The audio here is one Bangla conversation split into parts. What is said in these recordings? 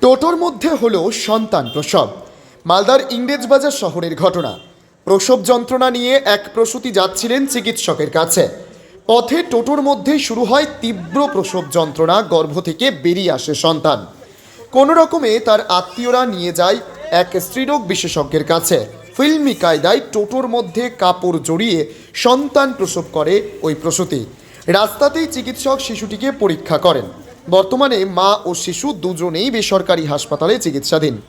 টোটোর মধ্যে হলো সন্তান প্রসব। মালদার ইংরেজবাজার শহরের ঘটনা। প্রসব যন্ত্রণা নিয়ে এক প্রসূতি যাচ্ছিলেন চিকিৎসকের কাছে। পথে টোটোর মধ্যেই শুরু হয় তীব্র প্রসব যন্ত্রণা, গর্ভ থেকে বেরিয়ে আসে সন্তান। কোনো রকমে তার আত্মীয়রা নিয়ে যায় এক স্ত্রীরোগ বিশেষজ্ঞের কাছে। ফিল্মি কায়দায় টোটোর মধ্যে কাপড় জড়িয়ে সন্তান প্রসব করে ওই প্রসূতি। রাস্তাতেই চিকিৎসক শিশুটিকে পরীক্ষা করেন। বর্তমানে মা ও শিশু দুজনেই বেসরকারি হাসপাতালে চিকিৎসাধীন।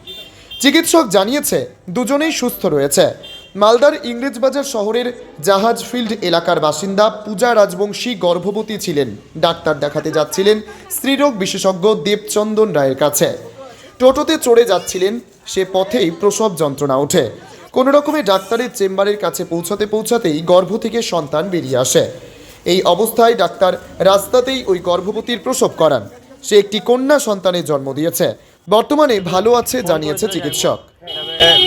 চিকিৎসক জানিয়েছে, দুজনেই সুস্থ রয়েছে। মালদার ইংরেজবাজার শহরের জাহাজ ফিল্ড এলাকার বাসিন্দা পূজা রাজবংশী গর্ভবতী ছিলেন। ডাক্তার দেখাতে যাচ্ছিলেন স্ত্রীরোগ বিশেষজ্ঞ দেবচন্দন রায়ের কাছে। টোটোতে চড়ে যাচ্ছিলেন, সে পথেই প্রসব যন্ত্রণা ওঠে। কোনো রকমে ডাক্তারের চেম্বারের কাছে পৌঁছাতে পৌঁছাতেই গর্ভ থেকে সন্তান বেরিয়ে আসে। এই অবস্থায় ডাক্তার রাস্তাতেই ওই গর্ভবতীর প্রসব করান। সে একটি কন্যা সন্তানের জন্ম দিয়েছে। বর্তমানে ভালো আছে জানিয়েছে চিকিৎসক।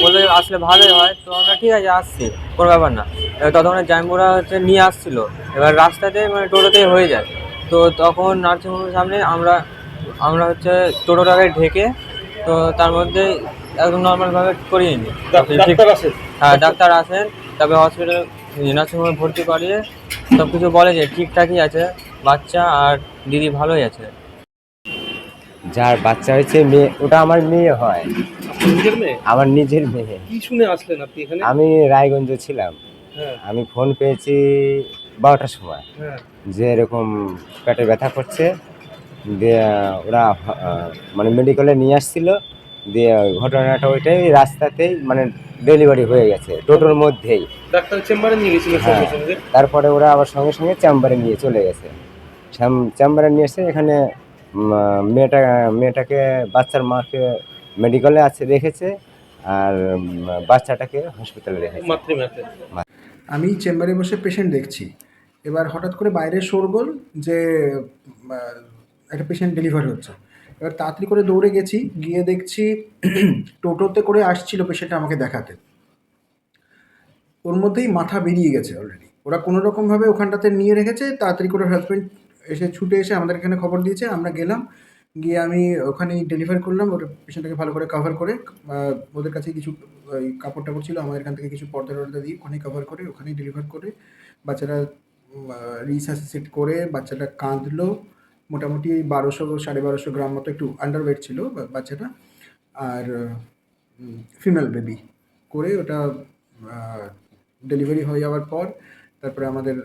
বলে আসলে ভালোই হয়। তো আমরা ঠিক আছে আসছি। কোনো ব্যাপার না। ততক্ষণে জাইমুরা হচ্ছে নিয়ে আসছিল। এবার রাস্তাতে মানে টোটোতেই হয়ে যায়। তো তখন নার্সিংহোমের সামনে আমরা আমরা হচ্ছে টোটোটাকে ঢেকে তো তার মধ্যে একদম নর্মালভাবে করিয়ে নিই। হ্যাঁ ডাক্তার আসেন। তারপরে হসপিটাল নার্সিংহোমে ভর্তি করিয়ে সব কিছু বলে যে ঠিকঠাকই আছে বাচ্চা আর দিদি ভালোই আছে। যার বাচ্চা হয়েছে মেয়ে ওটা আমার মেয়ে হয়। নিজের মেয়ে? আমার নিজের মেয়ে। কি শুনে আসলেন আপনি এখানে? আমি রায়গঞ্জে ছিলাম। হ্যাঁ। আমি ফোন পেয়েছি বারোটার সময়। হ্যাঁ। যে এরকম পেটে ব্যথা করছে দিয়ে ওরা মানে মেডিকেলে নিয়ে আসছিল। দিয়ে ওই ঘটনাটা ওইটাই রাস্তাতেই মানে ডেলিভারি হয়ে গেছে টোটোর মধ্যেই। ডাক্তার চেম্বারে নিয়ে গেছিল হ্যাঁ। তারপরে ওরা আবার সঙ্গে সঙ্গে চেম্বারে নিয়ে চলে গেছে। চেম্বারে নিয়ে এসে এখানে মেয়েটা মেয়েটাকে বাচ্চার মাকে মেডিকেলে আছে রেখেছে আর বাচ্চাটাকে হসপিটালে রেখেছে। আমি চেম্বারে বসে পেশেন্ট দেখছি। এবার হঠাৎ করে বাইরে শোরগোল যে একটা পেশেন্ট ডেলিভারি হচ্ছে। এবার তাড়াতাড়ি করে দৌড়ে গেছি, গিয়ে দেখছি টোটোতে করে আসছিল পেশেন্ট আমাকে দেখাতে। ওর মধ্যেই মাথা বেরিয়ে গেছে অলরেডি ওরা কোনো রকমভাবে ওখানটাতে নিয়ে রেখেছে, তাড়াতাড়ি করে হাজব্যান্ড এসে ছুটে এসে আমাদের এখানে খবর দিয়েছে, আমরা গেলাম, গিয়ে আমি ওখানেই ডেলিভার করলাম, ওর পেশেন্টটাকে ভালো করে কভার করে ওদের কাছে কিছু, ওই কাপড় টাপড় ছিল, আমাদের এখান থেকে কিছু পর্দা টর্দা দিয়ে ওখানেই কভার করে, ওখানেই ডেলিভার করে বাচ্চাটা রিসাসিসেট করে, বাচ্চাটা কাঁদলো মোটামুটি বারোশো সাড়ে বারোশো গ্রাম মতো একটু আন্ডারওয়েট ছিল বাচ্চাটা। আর ফিমেল বেবি করে ওটা ডেলিভারি হয়ে যাওয়ার পর তারপরে আমাদের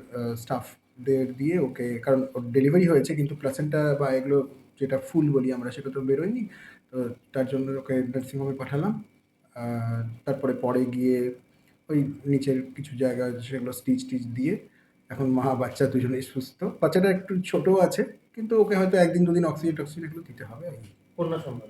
স্টাফদের দিয়ে ওকে, কারণ ডেলিভারি হয়েছে কিন্তু প্লাসেন্টা বা এগুলো যেটা ফুল বলি আমরা সেটা তো বেরোয়নি। তো তার জন্য ওকে নার্সিংহোমে পাঠালাম। তারপরে পরে গিয়ে ওই নিচের কিছু জায়গা সেগুলো স্টিচ টিচ দিয়ে এখন মা বাচ্চা দুজনেই সুস্থ। বাচ্চাটা একটু ছোটো আছে কিন্তু ওকে হয়তো একদিন দুদিন অক্সিজেন টক্সিজেন এগুলো দিতে হবে আর কি। কন্যা সন্তান